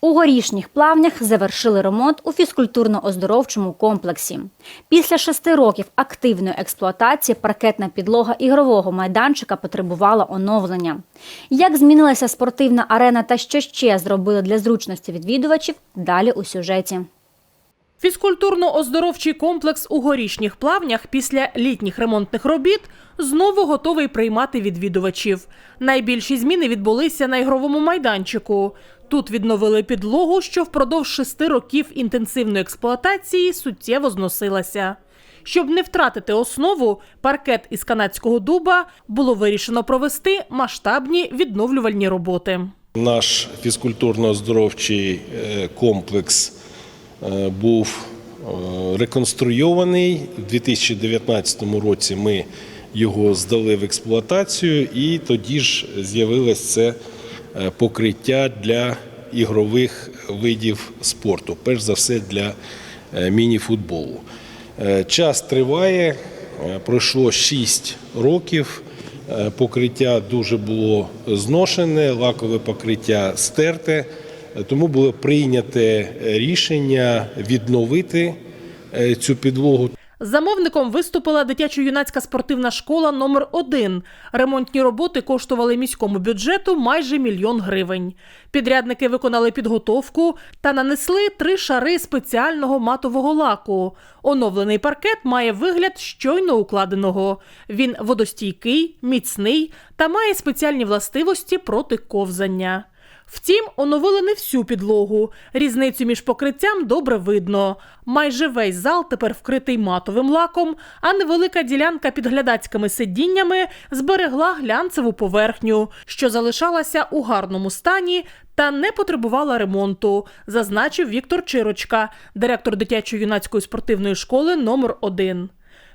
У горішніх плавнях завершили ремонт у фізкультурно-оздоровчому комплексі. Після шести років активної експлуатації паркетна підлога ігрового майданчика потребувала оновлення. Як змінилася спортивна арена та що ще зробили для зручності відвідувачів, далі у сюжеті. Фізкультурно-оздоровчий комплекс у горішніх плавнях після літніх ремонтних робіт знову готовий приймати відвідувачів. Найбільші зміни відбулися на ігровому майданчику. Тут відновили підлогу, що впродовж шести років інтенсивної експлуатації суттєво зносилася. Щоб не втратити основу, паркет із канадського дуба було вирішено провести масштабні відновлювальні роботи. Наш фізкультурно-оздоровчий е, комплекс е, був е, реконструйований. У 2019 році ми його здали в експлуатацію, і тоді ж з'явилось це покриття для ігрових видів спорту, перш за все для е, міні-футболу. Е, Час триває, е, пройшло 6 років. Е, Покриття дуже було зношене, лакове покриття стерте, Е, тому було прийняте рішення відновити е, цю підлогу. Замовником виступила дитячо-юнацька спортивна школа номер 1 Ремонтні роботи коштували міському бюджету майже мільйон гривень. Підрядники виконали підготовку та нанесли три шари спеціального матового лаку. Оновлений паркет має вигляд щойно укладеного. Він водостійкий, міцний та має спеціальні властивості проти ковзання. Втім, оновили не всю підлогу. Різницю між покриттям добре видно. Майже весь зал тепер вкритий матовим лаком, а невелика ділянка під глядацькими сидіннями зберегла глянцеву поверхню, що залишалася у гарному стані та не потребувала ремонту, зазначив Віктор Чирочка, директор дитячо-юнацької спортивної школи номер 1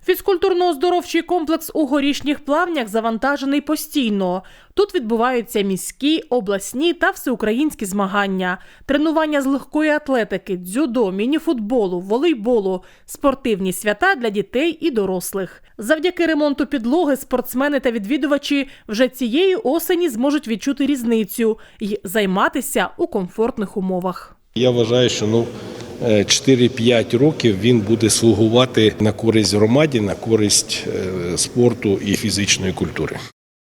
Фізкультурно-оздоровчий комплекс у горішніх плавнях завантажений постійно. Тут відбуваються міські, обласні та всеукраїнські змагання, тренування з легкої атлетики, дзюдо, мініфутболу, волейболу, спортивні свята для дітей і дорослих. Завдяки ремонту підлоги спортсмени та відвідувачі вже цієї осені зможуть відчути різницю і займатися у комфортних умовах. Я вважаю, що ну, 4-5 років він буде слугувати на користь громаді, на користь е, спорту і фізичної культури.